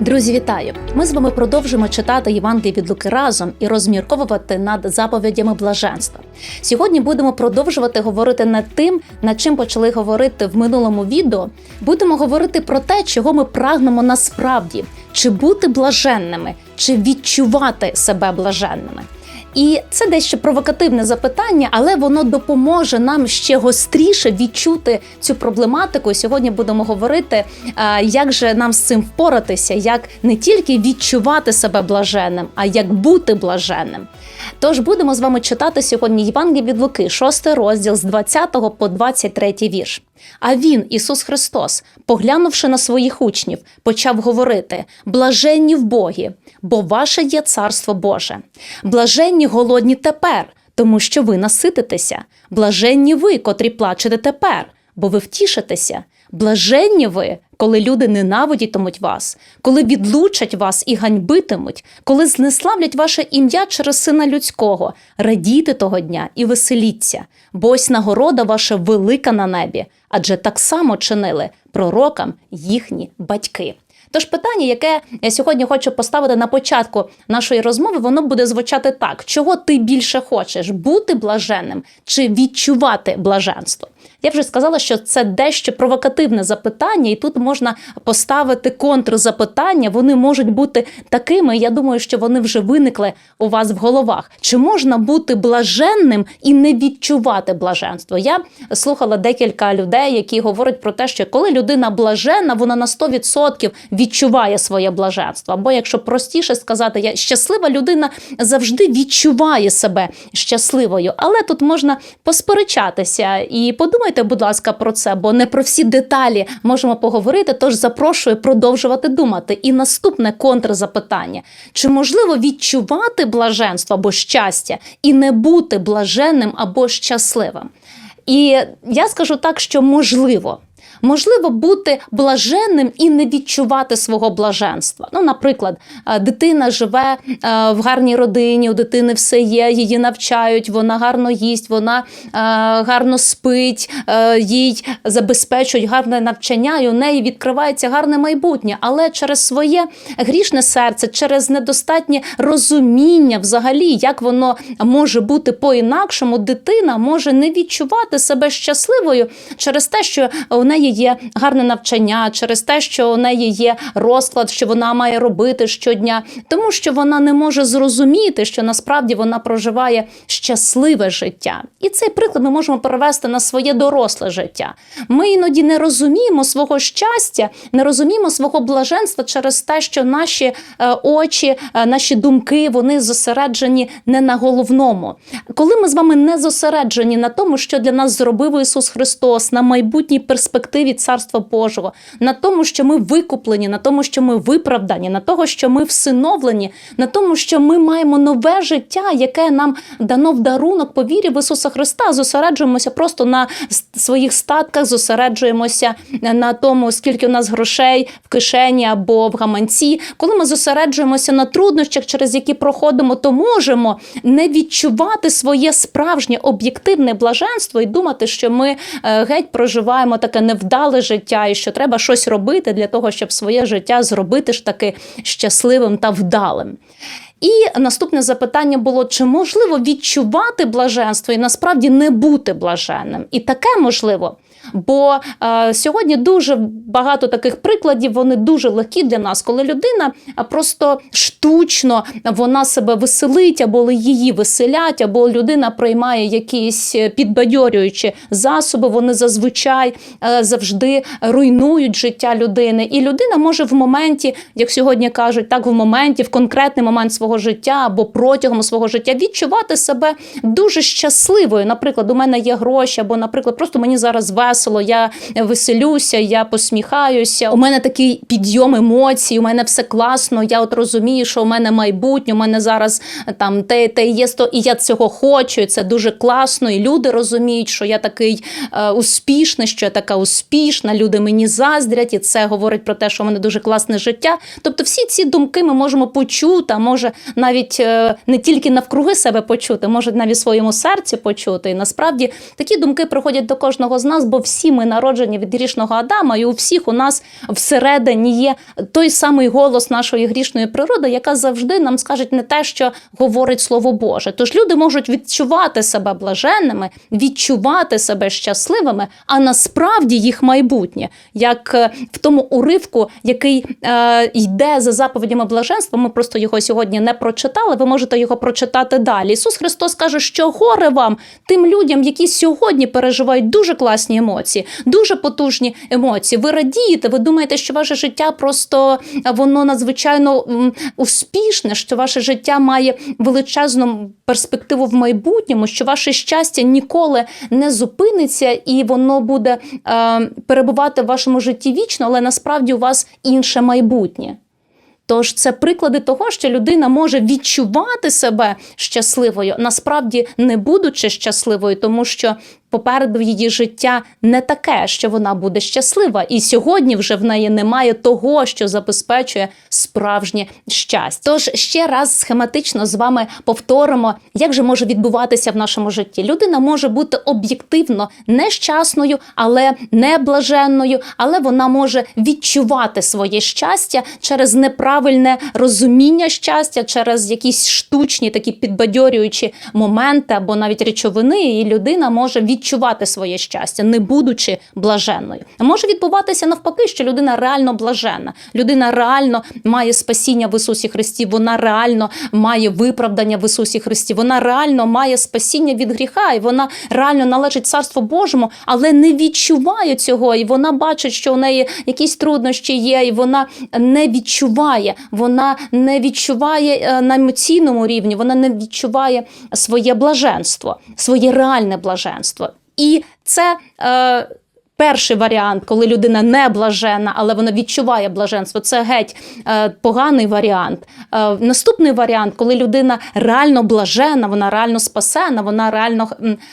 Друзі, вітаю! Ми з вами продовжимо читати Євангелій від Луки разом і розмірковувати над заповідями блаженства. Сьогодні будемо продовжувати говорити над тим, над чим почали говорити в минулому відео. Будемо говорити про те, чого ми прагнемо насправді, чи бути блаженними, чи відчувати себе блаженними. І це дещо провокативне запитання, але воно допоможе нам ще гостріше відчути цю проблематику. Сьогодні будемо говорити, як же нам з цим впоратися, як не тільки відчувати себе блаженним, а як бути блаженним. Тож будемо з вами читати сьогодні Євангеліє від Луки, 6 розділ з 20 по 23 вірш. А він, Ісус Христос, поглянувши на своїх учнів, почав говорити: блаженні в Богі, бо ваше є царство Боже. Блаженні голодні тепер, тому що ви насититеся. Блаженні ви, котрі плачете тепер, бо ви втішитеся. Блаженні ви, коли люди ненавидітимуть вас, коли відлучать вас і ганьбитимуть, коли знеславлять ваше ім'я через сина людського, радійте того дня і веселіться, бо ось нагорода ваша велика на небі, адже так само чинили пророкам їхні батьки. Тож питання, яке я сьогодні хочу поставити на початку нашої розмови, воно буде звучати так: чого ти більше хочеш бути блаженним чи відчувати блаженство? Я вже сказала, що це дещо провокативне запитання, і тут можна поставити контрзапитання. Вони можуть бути такими. Я думаю, що вони вже виникли у вас в головах. Чи можна бути блаженним і не відчувати блаженство? Я слухала декілька людей, які говорять про те, що коли людина блаженна, вона на 100% відчуває своє блаженство. Або якщо простіше сказати, я щаслива людина завжди відчуває себе щасливою, але тут можна посперечатися і подумайте, будь ласка, про це, бо не про всі деталі можемо поговорити. Тож запрошую продовжувати думати. І наступне контрзапитання: чи можливо відчувати блаженство або щастя і не бути блаженним або щасливим? І я скажу так, що можливо. Можливо бути блаженним і не відчувати свого блаженства. Ну, наприклад, е, дитина живе е, в гарній родині, у дитини все є, її навчають, вона гарно їсть, вона е, гарно спить, їй забезпечують гарне навчання, і у неї відкривається гарне майбутнє. Але через своє грішне серце, через недостатнє розуміння, взагалі, як воно може бути по-інакшому, дитина може не відчувати себе щасливою через те, що у неї є гарне навчання, через те, що у неї є розклад, що вона має робити щодня, тому що вона не може зрозуміти, що насправді вона проживає щасливе життя. І цей приклад ми можемо перевести на своє доросле життя. Ми іноді не розуміємо свого щастя, не розуміємо свого блаженства через те, що наші е, очі, е, наші думки вони зосереджені не на головному. Коли ми з вами не зосереджені на тому, що для нас зробив Ісус Христос, на майбутній перспективі Царства Божого, на тому, що ми викуплені, на тому, що ми виправдані, на того, що ми всиновлені, на тому, що ми маємо нове життя, яке нам дано в дарунок по вірі в Ісуса Христа. Зосереджуємося просто на своїх статках, зосереджуємося на тому, скільки у нас грошей в кишені або в гаманці. Коли ми зосереджуємося на труднощах, через які проходимо, то можемо не відчувати своє справжнє об'єктивне блаженство і думати, що ми е, геть проживаємо таке невдале життя, і що треба щось робити для того, щоб своє життя зробити ж таки щасливим та вдалим. І наступне запитання було: чи можливо відчувати блаженство і насправді не бути блаженним? І таке можливо. Бо е, сьогодні дуже багато таких прикладів, вони дуже легкі для нас, коли людина е, просто штучно вона себе веселить, або її веселять, або людина приймає якісь е, підбадьорюючі засоби, вони зазвичай е, завжди руйнують життя людини. І людина може в моменті, як сьогодні кажуть, так в моменті, в конкретний момент свого життя або протягом свого життя відчувати себе дуже щасливою. Наприклад, у мене є гроші, або, наприклад, просто мені зараз весело, я веселюся, я посміхаюся. У мене такий підйом емоцій, у мене все класно. Я от розумію, що у мене майбутнє, у мене зараз там те, те є сто, і я цього хочу. І це дуже класно. І люди розуміють, що я такий е, успішний, що я така успішна. Люди мені заздрять, і це говорить про те, що у мене дуже класне життя. Тобто, всі ці думки ми можемо почути, а може навіть е, не тільки навкруги себе почути, може навіть в своєму серці почути. І насправді такі думки приходять до кожного з нас, бо бо всі ми народжені від грішного Адама, і у всіх у нас всередині є той самий голос нашої грішної природи, яка завжди нам скаже не те, що говорить Слово Боже. Тож люди можуть відчувати себе блаженними, відчувати себе щасливими, а насправді їх майбутнє, як е, в тому уривку, який е, йде за заповідями блаженства. Ми просто його сьогодні не прочитали. Ви можете його прочитати далі. Ісус Христос каже, що горе вам тим людям, які сьогодні переживають дуже класні емоції, дуже потужні емоції. Ви радієте, ви думаєте, що ваше життя просто воно надзвичайно успішне, що ваше життя має величезну перспективу в майбутньому, що ваше щастя ніколи не зупиниться і воно буде е, перебувати в вашому житті вічно, але насправді у вас інше майбутнє. Тож це приклади того, що людина може відчувати себе щасливою, насправді не будучи щасливою, тому що попереду її життя не таке, що вона буде щаслива, і сьогодні вже в неї немає того, що забезпечує справжнє щастя. Тож ще раз схематично з вами повторимо, як же може відбуватися в нашому житті. Людина може бути об'єктивно нещасною, але не блаженною, але вона може відчувати своє щастя через неправильне розуміння щастя, через якісь штучні такі підбадьорюючі моменти або навіть речовини, і людина може відчувати своє щастя, не будучи блаженною. А може відбуватися навпаки, що людина реально блаженна, людина реально має спасіння в Ісусі Христі, вона реально має виправдання в Ісусі Христі, вона реально має спасіння від гріха, і вона реально належить Царству Божому, але не відчуває цього, і вона бачить, що у неї якісь труднощі є, і вона не відчуває, вона не відчуває е, на емоційному рівні, вона не відчуває своє блаженство, своє реальне блаженство. І це е, перший варіант, коли людина не блажена, але вона відчуває блаженство. Це геть е, поганий варіант. Е, наступний варіант, коли людина реально блажена, вона реально спасена, вона реально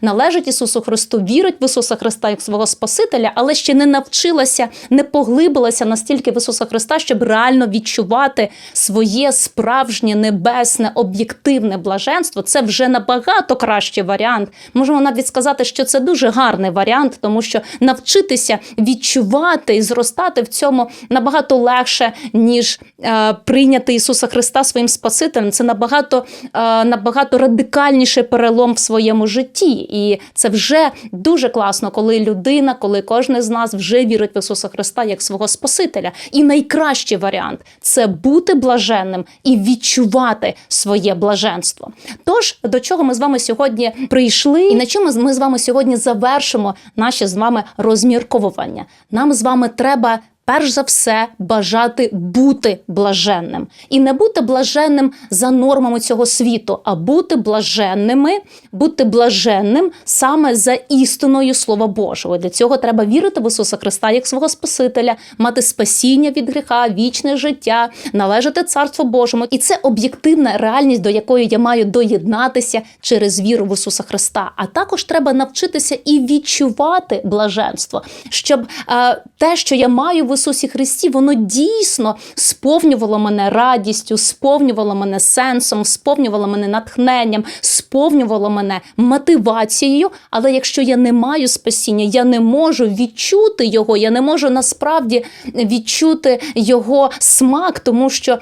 належить Ісусу Христу, вірить в Ісуса Христа як свого Спасителя, але ще не навчилася, не поглибилася настільки в Ісуса Христа, щоб реально відчувати своє справжнє небесне об'єктивне блаженство. Це вже набагато кращий варіант. Можемо навіть сказати, що це дуже гарний варіант, тому що навчитися відчувати і зростати в цьому набагато легше, ніж е, прийняти Ісуса Христа своїм Спасителем. Це набагато, е, набагато радикальніший перелом в своєму житті. І це вже дуже класно, коли людина, коли кожен з нас вже вірить в Ісуса Христа як свого Спасителя. І найкращий варіант це бути блаженним і відчувати своє блаженство. Тож до чого ми з вами сьогодні прийшли, і на чому ми з вами сьогодні завершимо наші з вами розмірковування. Нам з вами треба. Перш за все, бажати бути блаженним і не бути блаженним за нормами цього світу, а бути блаженними, бути блаженним саме за істиною Слова Божого. Для цього треба вірити в Ісуса Христа як свого Спасителя, мати спасіння від гріха, вічне життя, належати Царству Божому. І це об'єктивна реальність, до якої я маю доєднатися через віру в Ісуса Христа. А також треба навчитися і відчувати блаженство, щоб е, те, що я маю в Ісусі Христі, воно дійсно сповнювало мене радістю, сповнювало мене сенсом, сповнювало мене натхненням, сповнювало мене мотивацією. Але якщо я не маю спасіння, я не можу відчути його, я не можу насправді відчути його смак, тому що е,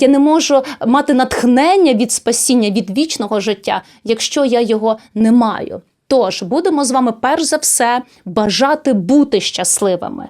я не можу мати натхнення від спасіння, від вічного життя, якщо я його не маю. Тож будемо з вами перш за все бажати бути щасливими.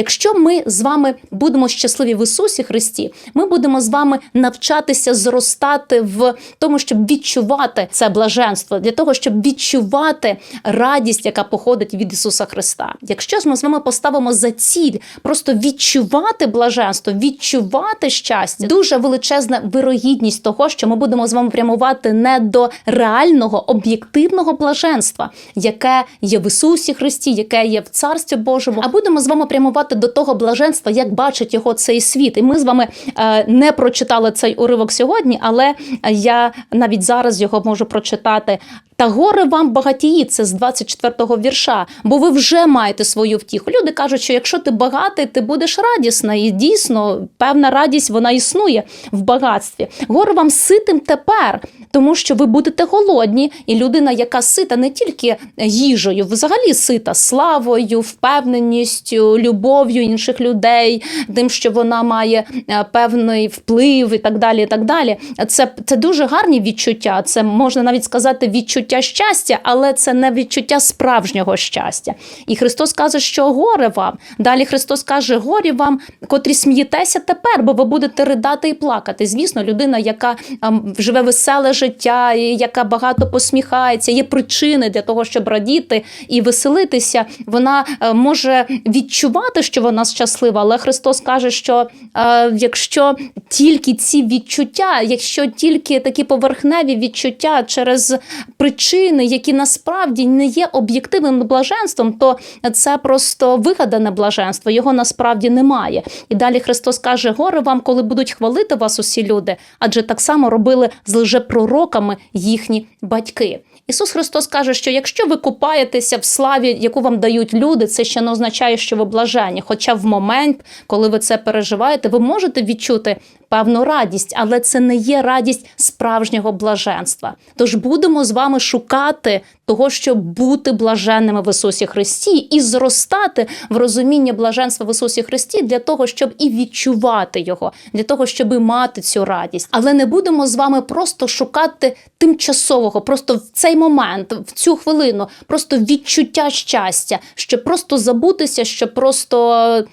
Якщо ми з вами будемо щасливі в Ісусі Христі, ми будемо з вами навчатися зростати в тому, щоб відчувати це блаженство, для того, щоб відчувати радість, яка походить від Ісуса Христа. Якщо ж ми з вами поставимо за ціль просто відчувати блаженство, відчувати щастя, дуже величезна вирогідність того, що ми будемо з вами прямувати не до реального об'єктивного блаженства, яке є в Ісусі Христі, яке є в Царстві Божому, а будемо з вами прямувати до того блаженства, як бачить його цей світ. І ми з вами е, не прочитали цей уривок сьогодні, але я навіть зараз його можу прочитати Та горе вам багатії, це з 24-го вірша, бо ви вже маєте свою втіху. Люди кажуть, що якщо ти багатий, ти будеш радісна. І дійсно, певна радість вона існує в багатстві. Горе вам ситим тепер, тому що ви будете голодні, і людина, яка сита не тільки їжею, взагалі сита славою, впевненістю, любов'ю інших людей, тим, що вона має е, певний вплив і так далі. І так далі. Це, це дуже гарні відчуття. Це можна навіть сказати відчуття щастя, але це не відчуття справжнього щастя. І Христос каже, що горе вам. Далі Христос каже, горі вам, котрі смієтеся тепер, бо ви будете ридати і плакати. Звісно, людина, яка ем, живе веселе життя, і яка багато посміхається, є причини для того, щоб радіти і веселитися. Вона е, може відчувати, що вона щаслива, але Христос каже, що е, якщо тільки ці відчуття, якщо тільки такі поверхневі відчуття через причини, які насправді не є об'єктивним блаженством, то це просто вигадане блаженство, його насправді немає. І далі Христос каже: горе вам, коли будуть хвалити вас усі люди, адже так само робили з лжепророками їхні батьки. Ісус Христос каже, що якщо ви купаєтеся в славі, яку вам дають люди, це ще не означає, що ви блажені. Хоча в момент, коли ви це переживаєте, ви можете відчути певну радість, але це не є радість справжнього блаженства. Тож будемо з вами шукати того, щоб бути блаженними в Ісусі Христі і зростати в розумінні блаженства в Ісусі Христі для того, щоб і відчувати його, для того, щоб і мати цю радість. Але не будемо з вами просто шукати тимчасового, просто в цей момент, в цю хвилину, просто відчуття щастя, щоб просто забутися, щоб просто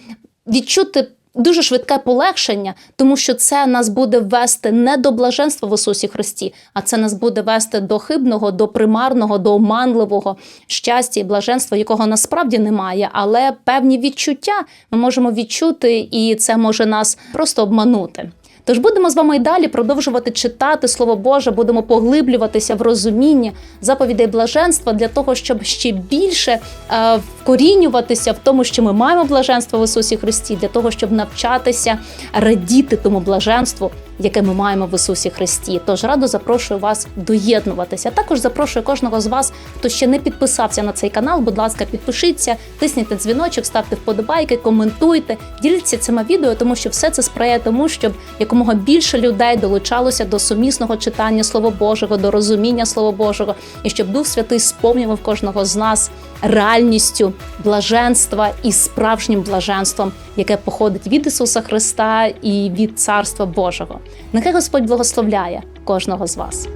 відчути. Дуже швидке полегшення, тому що це нас буде вести не до блаженства в Ісусі Христі, а це нас буде вести до хибного, до примарного, до оманливого щастя і блаженства, якого насправді немає. Але певні відчуття ми можемо відчути, і це може нас просто обманути. Тож будемо з вами і далі продовжувати читати Слово Боже, будемо поглиблюватися в розумінні заповідей блаженства для того, щоб ще більше е, вкорінюватися в тому, що ми маємо блаженство в Ісусі Христі, для того, щоб навчатися радіти тому блаженству, яке ми маємо в Ісусі Христі. Тож радо запрошую вас доєднуватися. Також запрошую кожного з вас, хто ще не підписався на цей канал. Будь ласка, підпишіться, тисніть дзвіночок, ставте вподобайки, коментуйте, діліться цими відео, тому що все це сприяє тому, щоб якомога більше людей долучалося до сумісного читання Слова Божого, до розуміння Слова Божого, і щоб Дух Святий сповнював кожного з нас реальністю блаженства і справжнім блаженством, яке походить від Ісуса Христа і від Царства Божого. Нехай Господь благословляє кожного з вас.